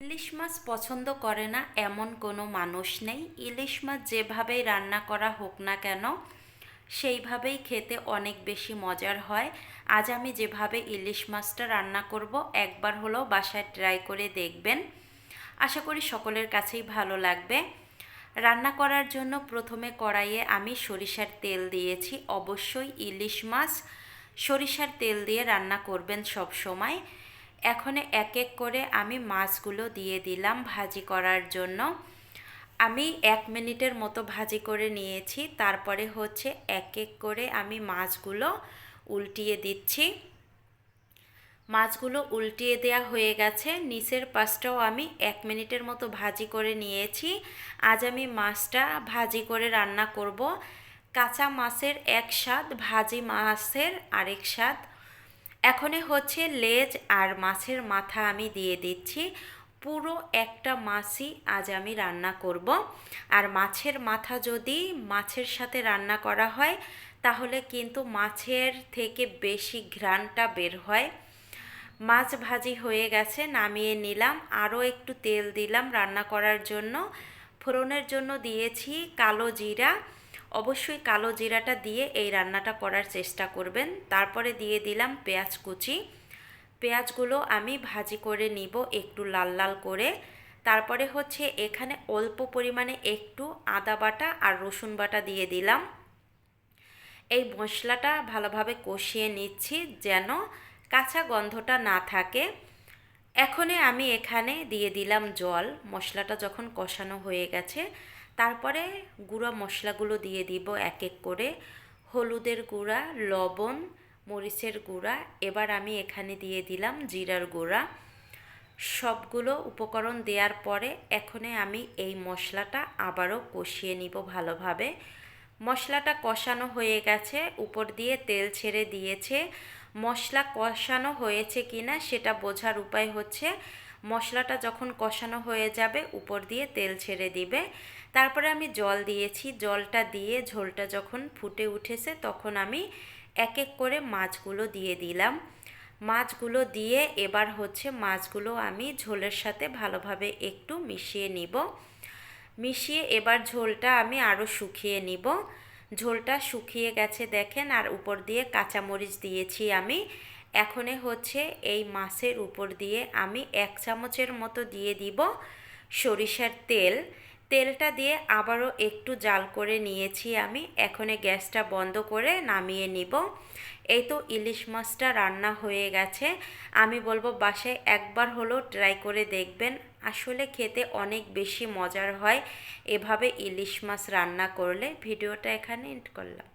ইলিশ মাছ পছন্দ করে না এমন কোনো মানুষ নেই। ইলিশ মাছ যেভাবেই রান্না করা হোক না কেন, সেইভাবেই খেতে অনেক বেশি মজার হয়। আজ আমি যেভাবে ইলিশ মাছটা রান্না করব, একবার হলেও বাসায় ট্রাই করে দেখবেন। আশা করি সকলের কাছেই ভালো লাগবে। রান্না করার জন্য প্রথমে কড়াইয়ে আমি সরিষার তেল দিয়েছি। অবশ্যই ইলিশ মাছ সরিষার তেল দিয়ে রান্না করবেন সব সময়। এখন এক এক করে আমি মাছগুলো দিয়ে দিলাম ভাজি করার জন্য। আমি এক মিনিটের মতো ভাজি করে নিয়েছি, তারপরে হচ্ছে এক এক করে আমি মাছগুলো উল্টিয়ে দিচ্ছি। মাছগুলো উল্টিয়ে দেওয়া হয়ে গেছে, নিচের পাশটাও আমি এক মিনিটের মতো ভাজি করে নিয়েছি। আজ আমি মাছটা ভাজি করে রান্না করব। কাঁচা মাছের এক স্বাদ, ভাজি মাছের আরেক স্বাদ। এখনে হচ্ছে লেজ আর মাছের মাথা আমি দিয়ে দিচ্ছি। পুরো একটা মাছই আজ আমি রান্না করব। আর মাছের মাথা যদি মাছের সাথে রান্না করা হয়, তাহলে কিন্তু মাছের থেকে বেশি ঘ্রাণটা বের হয়। মাছ ভাজি হয়ে গেছে, নামিয়ে নিলাম। আরও একটু তেল দিলাম রান্না করার জন্য। ফোড়নের জন্য দিয়েছি কালো জিরা। অবশ্যই কালো জিরাটা দিয়ে এই রান্নাটা করার চেষ্টা করবেন। তারপরে দিয়ে দিলাম পেঁয়াজ কুচি। পেঁয়াজগুলো আমি ভাজি করে নিব একটু লাল লাল করে। তারপরে হচ্ছে এখানে অল্প পরিমাণে একটু আদা বাটা আর রসুন বাটা দিয়ে দিলাম। এই মশলাটা ভালোভাবে কষিয়ে নিচ্ছি যেন কাঁচা গন্ধটা না থাকে। এখনে আমি এখানে দিয়ে দিলাম জল। মশলাটা যখন কষানো হয়ে গেছে তারপরে গুঁড়া মশলাগুলো দিয়ে দিব এক এক করে। হলুদের গুঁড়া, লবণ, মরিচের গুঁড়া, এবার আমি এখানে দিয়ে দিলাম জিরার গুঁড়া। সবগুলো উপকরণ দেওয়ার পরে এখনে আমি এই মশলাটা আবারও কষিয়ে নিব ভালোভাবে। মশলাটা কষানো হয়ে গেছে, উপর দিয়ে তেল ছেড়ে দিয়েছে। মশলা কষানো হয়েছে কিনা সেটা বোঝার উপায় হচ্ছে মশলাটা যখন কষানো হয়ে যাবে, উপর দিয়ে তেল ছেড়ে দিবে। তারপরে আমি জল দিয়েছি। জলটা দিয়ে ঝোলটা যখন ফুটে উঠেছে, তখন আমি এক এক করে মাছগুলো দিয়ে দিলাম। মাছগুলো দিয়ে এবার হচ্ছে মাছগুলো আমি ঝোলের সাথে ভালোভাবে একটু মিশিয়ে নিব। মিশিয়ে এবার ঝোলটা আমি আরও শুকিয়ে নিব। ঝোলটা শুকিয়ে গেছে দেখেন, আর উপর দিয়ে কাঁচামরিচ দিয়েছি আমি। এখনে হচ্ছে এই মাছের উপর দিয়ে আমি এক চামচের মতো দিয়ে দিব সরিষার তেল। তেলটা দিয়ে আবারও একটু জাল করে নিয়েছি আমি। এখনে গ্যাসটা বন্ধ করে নামিয়ে নিব। এই তো ইলিশ মাছটা রান্না হয়ে গেছে। আমি বলব বাসায় একবার হলেও ট্রাই করে দেখবেন। আসলে খেতে অনেক বেশি মজার হয় এভাবে ইলিশ মাছ রান্না করলে। ভিডিওটা এখানে এন্ড করলাম।